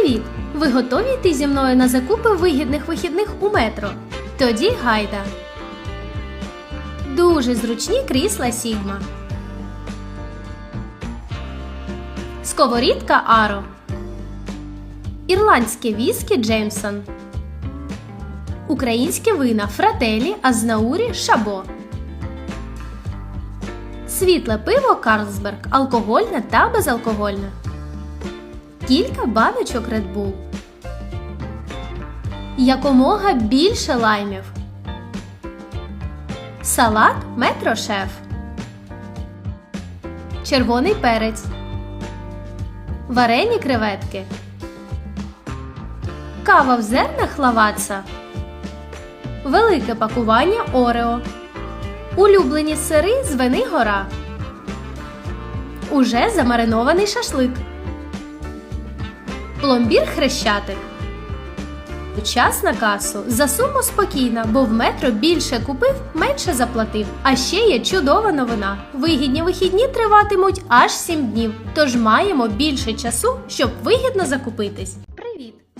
Привіт! Ви готові йти зі мною на закупи вигідних вихідних у метро? Тоді гайда. Дуже зручні крісла Сігма. Сковорідка Аро. Ірландське віскі Джеймсон. Українське вина Фрателі, Азнаурі, Шабо. Світле пиво Карлсберг. Алкогольне та безалкогольне. Кілька баночок Red Bull. Якомога більше лаймів. Салат Метро Шеф. Червоний перець. Варені креветки. Кава в зернах лаваца. Велике пакування Орео. Улюблені сири з вини гора. Уже замаринований шашлик. Пломбір хрещатик. Час на касу. За суму спокійна, бо в метро більше купив, менше заплатив. А ще є чудова новина. Вигідні вихідні триватимуть аж 7 днів. Тож маємо більше часу, щоб вигідно закупитись.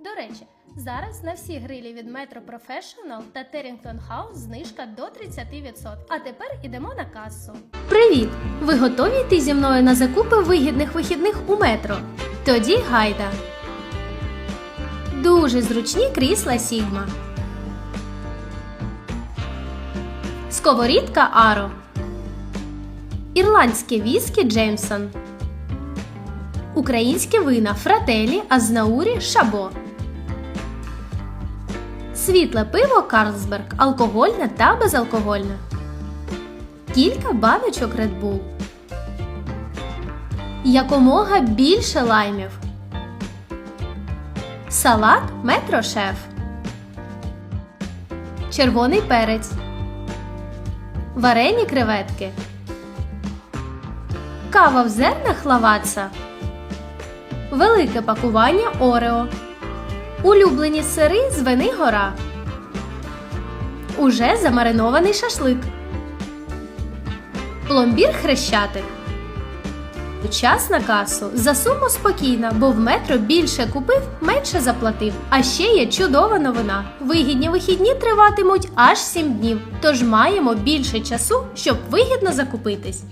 До речі, зараз на всі грилі від Metro Professional та Terrington House знижка до 30%. А тепер ідемо на касу. Привіт! Ви готові йти зі мною на закупи вигідних вихідних у метро? Тоді гайда. Дуже зручні крісла Сігма. Сковорідка Аро. Ірландське віскі Джеймсон. Українське вина Фрателі, Азнаурі, Шабо. Світле пиво Карлсберг. Алкогольне та безалкогольне. Кілька баночок Red Bull. Якомога більше лаймів. Салат Метро Шеф. Червоний перець. Варені креветки. Кава в зернах лаваца. Велике пакування Орео. Улюблені сири з вини гора. Уже замаринований шашлик. Пломбір хрещатик. Час на касу. За суму спокійна, бо в метро більше купив, менше заплатив. А ще є чудова новина. Вигідні вихідні триватимуть аж 7 днів. Тож маємо більше часу, щоб вигідно закупитись.